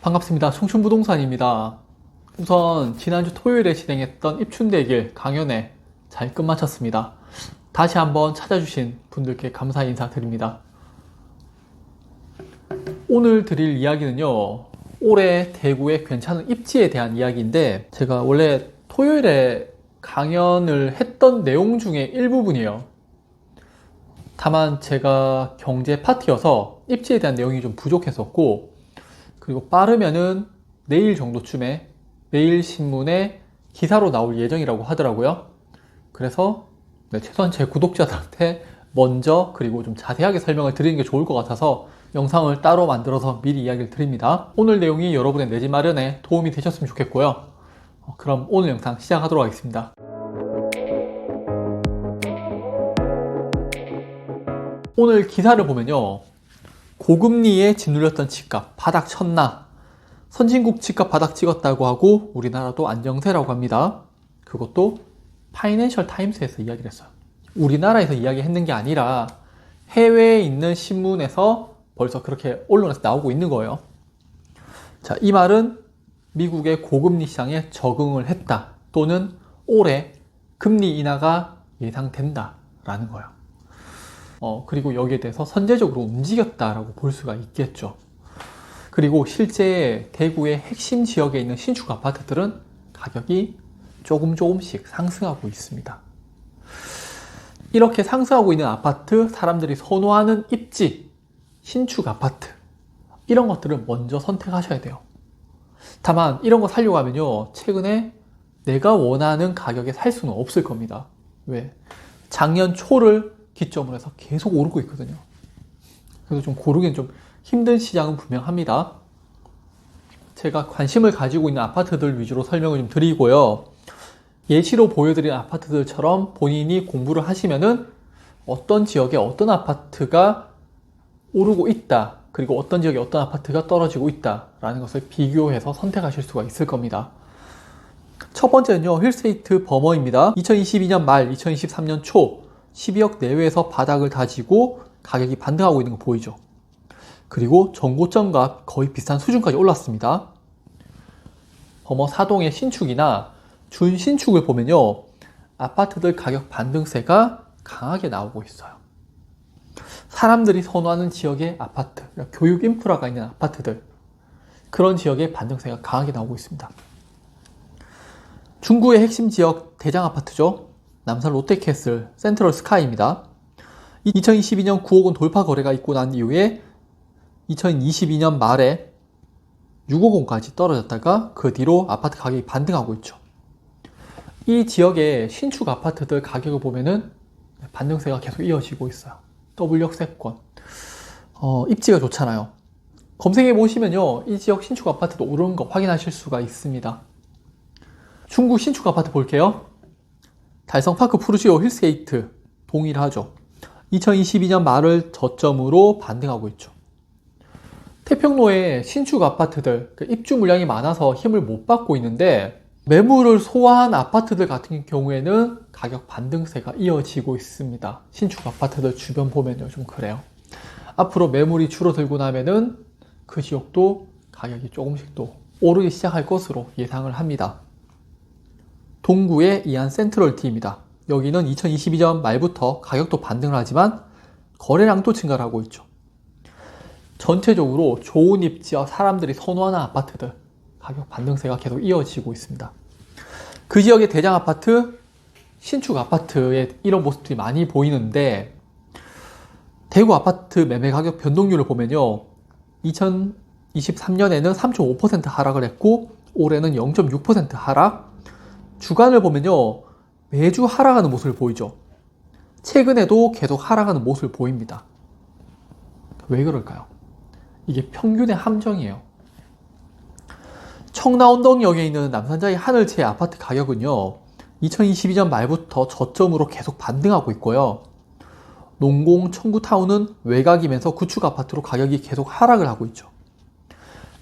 반갑습니다. 청춘부동산입니다. 우선 지난주 토요일에 진행했던 입춘대길 강연회 잘 끝마쳤습니다. 다시 한번 찾아주신 분들께 감사 인사드립니다. 오늘 드릴 이야기는요. 올해 대구의 괜찮은 입지에 대한 이야기인데 제가 원래 토요일에 강연을 했던 내용 중에 일부분이에요. 다만 제가 경제 파트여서 입지에 대한 내용이 좀 부족했었고 그리고 빠르면은 내일 정도쯤에 매일 신문에 기사로 나올 예정이라고 하더라고요. 그래서 네, 최소한 제 구독자들한테 먼저 그리고 좀 자세하게 설명을 드리는 게 좋을 것 같아서 영상을 따로 만들어서 미리 이야기를 드립니다. 오늘 내용이 여러분의 내 집 마련에 도움이 되셨으면 좋겠고요. 어, 그럼 오늘 영상 시작하도록 하겠습니다. 오늘 기사를 보면요. 고금리에 짓눌렸던 집값 바닥 쳤나? 선진국 집값 바닥 찍었다고 하고 우리나라도 안정세라고 합니다. 그것도 파이낸셜 타임스에서 이야기를 했어요. 우리나라에서 이야기했는 게 아니라 해외에 있는 신문에서 벌써 그렇게 언론에서 나오고 있는 거예요. 자, 이 말은 미국의 고금리 시장에 적응을 했다. 또는 올해 금리 인하가 예상된다 라는 거예요. 어, 그리고 여기에 대해서 선제적으로 움직였다라고 볼 수가 있겠죠. 그리고 실제 대구의 핵심 지역에 있는 신축 아파트들은 가격이 조금 조금씩 상승하고 있습니다. 이렇게 상승하고 있는 아파트, 사람들이 선호하는 입지, 신축 아파트, 이런 것들을 먼저 선택하셔야 돼요. 다만, 이런 거 살려고 하면요, 최근에 내가 원하는 가격에 살 수는 없을 겁니다. 왜? 작년 초를 기점으로 해서 계속 오르고 있거든요. 그래서 좀 고르기는 좀 힘든 시장은 분명합니다. 제가 관심을 가지고 있는 아파트들 위주로 설명을 좀 드리고요. 예시로 보여드린 아파트들처럼 본인이 공부를 하시면은 어떤 지역에 어떤 아파트가 오르고 있다. 그리고 어떤 지역에 어떤 아파트가 떨어지고 있다라는 것을 비교해서 선택하실 수가 있을 겁니다. 첫 번째는요, 힐스테이트 버머입니다. 2022년 말, 2023년 초 12억 내외에서 바닥을 다지고 가격이 반등하고 있는 거 보이죠? 그리고 전고점과 거의 비슷한 수준까지 올랐습니다. 버머 사동의 신축이나 준신축을 보면요. 아파트들 가격 반등세가 강하게 나오고 있어요. 사람들이 선호하는 지역의 아파트, 그러니까 교육 인프라가 있는 아파트들, 그런 지역의 반등세가 강하게 나오고 있습니다. 중구의 핵심 지역 대장 아파트죠. 남산 롯데캐슬 센트럴 스카이입니다. 2022년 9억 원 돌파 거래가 있고 난 이후에 2022년 말에 6억 원까지 떨어졌다가 그 뒤로 아파트 가격이 반등하고 있죠. 이 지역의 신축 아파트들 가격을 보면은 반등세가 계속 이어지고 있어요. W 역세권. 어, 입지가 좋잖아요. 검색해 보시면요. 이 지역 신축 아파트도 오르는 거 확인하실 수가 있습니다. 중국 신축 아파트 볼게요. 달성파크 푸르지오 힐스게이트 동일하죠. 2022년 말을 저점으로 반등하고 있죠. 태평로에 신축 아파트들 그 입주 물량이 많아서 힘을 못 받고 있는데 매물을 소화한 아파트들 같은 경우에는 가격 반등세가 이어지고 있습니다. 신축 아파트들 주변 보면요 좀 그래요. 앞으로 매물이 줄어들고 나면은 그 지역도 가격이 조금씩 또 오르기 시작할 것으로 예상을 합니다. 동구의 이안 센트럴티입니다. 여기는 2022년 말부터 가격도 반등을 하지만 거래량도 증가를 하고 있죠. 전체적으로 좋은 입지와 사람들이 선호하는 아파트들 가격 반등세가 계속 이어지고 있습니다. 그 지역의 대장 아파트, 신축 아파트에 이런 모습들이 많이 보이는데 대구 아파트 매매 가격 변동률을 보면요. 2023년에는 3.5% 하락을 했고 올해는 0.6% 하락, 주간을 보면요. 매주 하락하는 모습을 보이죠. 최근에도 계속 하락하는 모습을 보입니다. 왜 그럴까요? 이게 평균의 함정이에요. 청라운동역에 있는 남산자의 하늘채 아파트 가격은요. 2022년 말부터 저점으로 계속 반등하고 있고요. 농공 청구타운은 외곽이면서 구축 아파트로 가격이 계속 하락을 하고 있죠.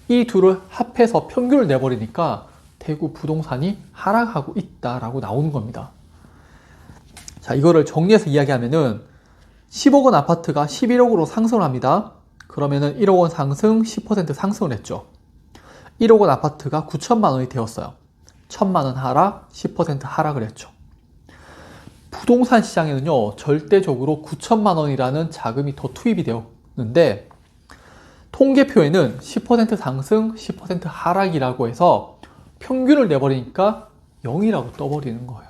이 둘을 합해서 평균을 내버리니까 대구 부동산이 하락하고 있다라고 나오는 겁니다. 자, 이거를 정리해서 이야기하면은 10억 원 아파트가 11억으로 상승을 합니다. 그러면은 1억 원 상승 10% 상승을 했죠. 1억 원 아파트가 9천만 원이 되었어요. 천만 원 하락, 10% 하락을 했죠. 부동산 시장에는요, 절대적으로 9천만 원이라는 자금이 더 투입이 되었는데, 통계표에는 10% 상승, 10% 하락이라고 해서 평균을 내버리니까 0이라고 떠버리는 거예요.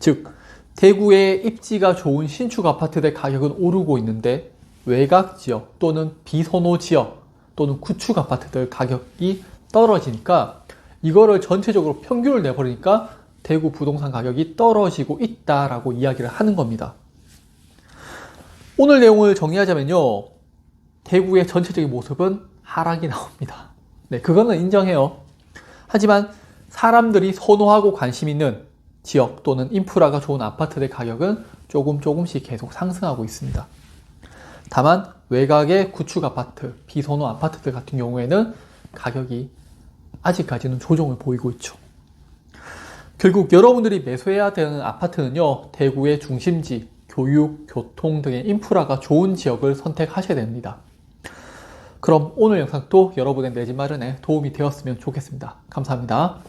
즉, 대구의 입지가 좋은 신축 아파트의 가격은 오르고 있는데, 외곽 지역 또는 비선호 지역 또는 구축 아파트들 가격이 떨어지니까 이거를 전체적으로 평균을 내버리니까 대구 부동산 가격이 떨어지고 있다라고 이야기를 하는 겁니다. 오늘 내용을 정리하자면요. 대구의 전체적인 모습은 하락이 나옵니다. 네, 그거는 인정해요. 하지만 사람들이 선호하고 관심 있는 지역 또는 인프라가 좋은 아파트의 가격은 조금 조금씩 계속 상승하고 있습니다. 다만 외곽의 구축 아파트, 비선호 아파트들 같은 경우에는 가격이 아직까지는 조정을 보이고 있죠. 결국 여러분들이 매수해야 되는 아파트는요, 대구의 중심지, 교육, 교통 등의 인프라가 좋은 지역을 선택하셔야 됩니다. 그럼 오늘 영상도 여러분의 내집 마련에 도움이 되었으면 좋겠습니다. 감사합니다.